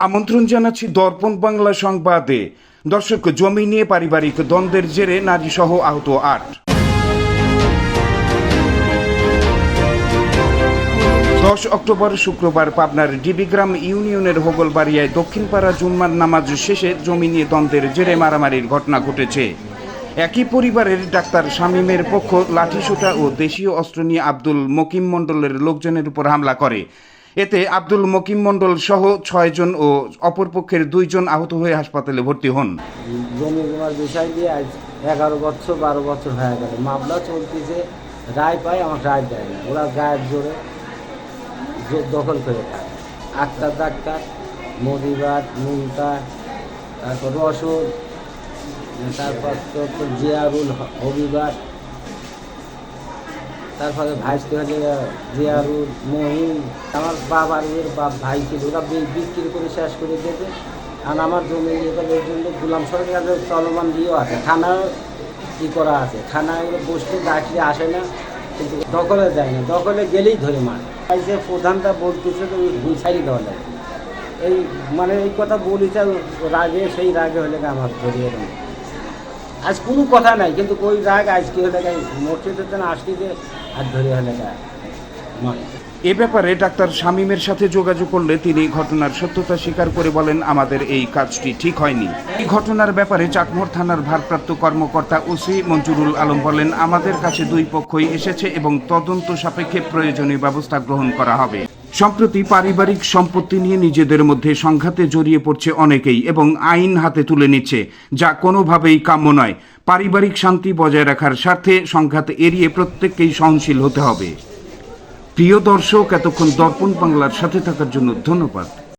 আমন্ত্রণ জানাচ্ছি দর্পণ বাংলা সংবাদে। দর্শক, জমি নিয়ে পারিবারিক দ্বন্দ্বের জেরে নারী সহ আহত আট। দশ অক্টোবর শুক্রবার পাবনার ডিবিগ্রাম ইউনিয়নের হোগলবাড়িয়ায় দক্ষিণপাড়া জুম্মার নামাজ শেষে জমি নিয়ে দ্বন্দ্বের জেরে মারামারির ঘটনা ঘটেছে। একই পরিবারের ডাক্তার শামীমের পক্ষ লাঠিসোঁটা ও দেশীয় অস্ত্র নিয়ে আব্দুল মকিম মণ্ডলের লোকজনের উপর হামলা করে। এতে আব্দুল মকিম মণ্ডল সহ ছয়জন ও অপরপক্ষের দুইজন আহত হয়ে হাসপাতালে ভর্তি হন। জমি জমার বিষয় দিয়ে আজ এগারো বছর, বারো বছর হয়ে গেল। মামলা চলতেছে, রায় পায় আমার রায় দেয় না। ওরা গায়ের জোরে দখল করে থাকে আক্তার ডাক্তার মদিবাদ মুমতা তারপর রসদ, তারপর জিয়ারুল হবিবাদ তারপরে ভাইস্তে হলে জিয়ারুল মহিম আমার বাবার ওর বাপ ভাই ছিল, ওরা বিক্রি করে শেষ করে দেবে আর আমার জমি এগুলোর জন্য গুলাম সরকারের চলমান দিয়েও আছে থানায় ই করা আছে। থানায় বসতে ডাকলে আসে না, কিন্তু দখলে যায় না। দখলে গেলেই ধরে মারে। এই যে প্রধানটা বলতেছে তো দুই লাগে। এই মানে এই কথা বলিছে রাগে, সেই রাগে হলে আমার ধরিয়ে দেয় আজ কোনো কথা নাই, কিন্তু ওই রাগ আজকে হলে মসজিদের জন্য আসতে যে আর ধরে হলে এ ব্যাপারে ডাক্তার শামীমের সাথে যোগাযোগ করলে তিনি ঘটনার সত্যতা স্বীকার করে বলেন, আমাদের এই কাজটি ঠিক হয়নি। এই ঘটনার ব্যাপারে চাকমোর থানার ভারপ্রাপ্ত কর্মকর্তা ওসি মঞ্জুরুল আলম বলেন, আমাদের কাছে দুই পক্ষই এসেছে এবং তদন্ত সাপেক্ষে প্রয়োজনীয় ব্যবস্থা গ্রহণ করা হবে। সম্প্রতি পারিবারিক সম্পত্তি নিয়ে নিজেদের মধ্যে সংঘাতে জড়িয়ে পড়ছে অনেকেই এবং আইন হাতে তুলে নিচ্ছে, যা কোনোভাবেই কাম্য নয়। পারিবারিক শান্তি বজায় রাখার স্বার্থে সংঘাত এড়িয়ে প্রত্যেককেই সহনশীল হতে হবে। প্রিয় দর্শক, এতক্ষণ দর্পণ বাংলার সাথে থাকার জন্য ধন্যবাদ।